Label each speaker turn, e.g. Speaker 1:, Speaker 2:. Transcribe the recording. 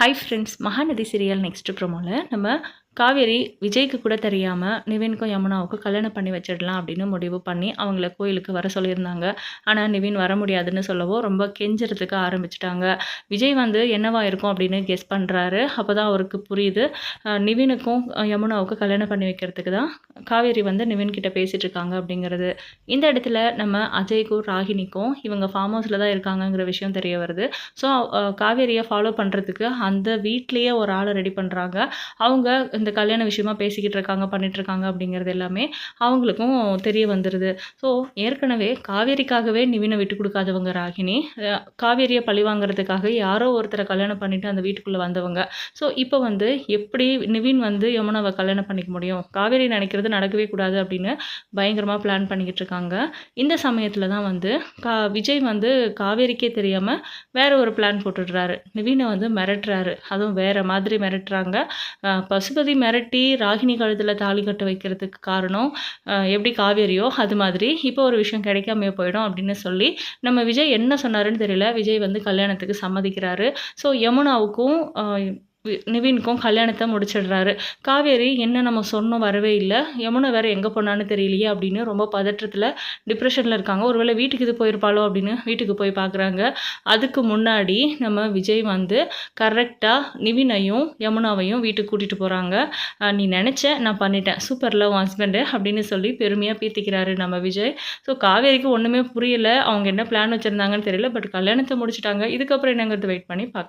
Speaker 1: Hi friends Mahanadi serial next ப்ரோமோவில் நம்ம காவேரி விஜய்க்கு கூட தெரியாமல் நிவினுக்கும் யமுனாவுக்கும் கல்யாணம் பண்ணி வச்சிடலாம் அப்படின்னு முடிவு பண்ணி அவங்கள கோயிலுக்கு வர சொல்லியிருந்தாங்க. ஆனால் நிவின் வர முடியாதுன்னு சொல்லவோ ரொம்ப கெஞ்சுறதுக்கு ஆரம்பிச்சிட்டாங்க. விஜய் வந்து என்னவா இருக்கும் அப்படின்னு கெஸ் பண்ணுறாரு அப்போ தான் அவருக்கு புரியுது. நிவினுக்கும் யமுனாவுக்கும் கல்யாணம் பண்ணி வைக்கிறதுக்கு தான் காவேரி வந்து நிவின் கிட்ட பேசிகிட்டு இருக்காங்க அப்படிங்கிறது. இந்த இடத்துல நம்ம அஜய்க்கும் ராகினிக்கும் இவங்க ஃபார்ம் ஹவுஸில் தான் இருக்காங்கங்கிற விஷயம் தெரிய வருது. ஸோ காவேரியை ஃபாலோ பண்ணுறதுக்கு அந்த வீட்லேயே ஒரு ஆளை ரெடி பண்ணுறாங்க அவங்க இந்த கல்யாண விஷயமா பேசிக்கிட்டு இருக்காங்க பண்ணிட்டு இருக்காங்க அப்படிங்கிறது எல்லாமே அவங்களுக்கும் தெரிய வந்துடுது ஸோ ஏற்கனவே காவேரிக்காகவே நிவினை விட்டு கொடுக்காதவங்க ராகினி காவேரியை பழி வாங்குறதுக்காக யாரோ ஒருத்தரை கல்யாணம் பண்ணிட்டு அந்த வீட்டுக்குள்ளே வந்தவங்க. ஸோ இப்போ வந்து எப்படி நிவின் வந்து யமுனாவை கல்யாணம் பண்ணிக்க முடியும்? காவேரி நினைக்கிறது நடக்கவே கூடாது அப்படின்னு பயங்கரமாக பிளான் பண்ணிக்கிட்டு இருக்காங்க இந்த சமயத்தில் தான் வந்து கா விஜய் வந்து காவேரிக்கே தெரியாமல் வேற ஒரு பிளான் போட்டுடுறாரு. நிவினை வந்து மிரட்டுறாரு. அதுவும் வேற மாதிரி மிரட்டுறாங்க. பசுபதி பசுபதி மிரட்டி ராகினி கழுத்தில் தாலி கட்ட வைக்கிறதுக்கு காரணம் எப்படி காவேரியோ அது மாதிரி இப்போ ஒரு விஷயம் கிடைக்காம போயிடும் அப்படின்னு சொல்லி நம்ம விஜய் என்ன சொன்னாருன்னு தெரியல. விஜய் வந்து கல்யாணத்துக்கு சம்மதிக்கிறாரு. ஸோ யமுனாவுக்கும் நிவினுக்கும் கல்யாணத்தை முடிச்சிடுறாரு. காவேரி என்ன நம்ம சொன்னோம் வரவே இல்லை. யமுனா வேறு எங்கே போனான்னு தெரியலையே அப்படின்னு ரொம்ப பதற்றத்தில் டிப்ரெஷனில் இருக்காங்க. ஒருவேளை வீட்டுக்கு இது போயிருப்பாளோ அப்படின்னு வீட்டுக்கு போய் பார்க்குறாங்க அதுக்கு முன்னாடி நம்ம விஜய் வந்து கரெக்டாக நிவினையும் யமுனாவையும் வீட்டுக்கு கூட்டிகிட்டு போகிறாங்க நீ நினச்ச நான் பண்ணிட்டேன். சூப்பரில் உன் ஹஸ்பண்டு அப்படின்னு சொல்லி பெருமையாக பீத்திக்கிறாரு நம்ம விஜய். ஸோ காவேரிக்கு ஒன்றுமே புரியல. அவங்க என்ன பிளான் வச்சுருந்தாங்கன்னு தெரியல. பட் கல்யாணத்தை முடிச்சிட்டாங்க. இதுக்கப்புறம் என்னங்கிறது வெயிட் பண்ணி பார்க்கலாம்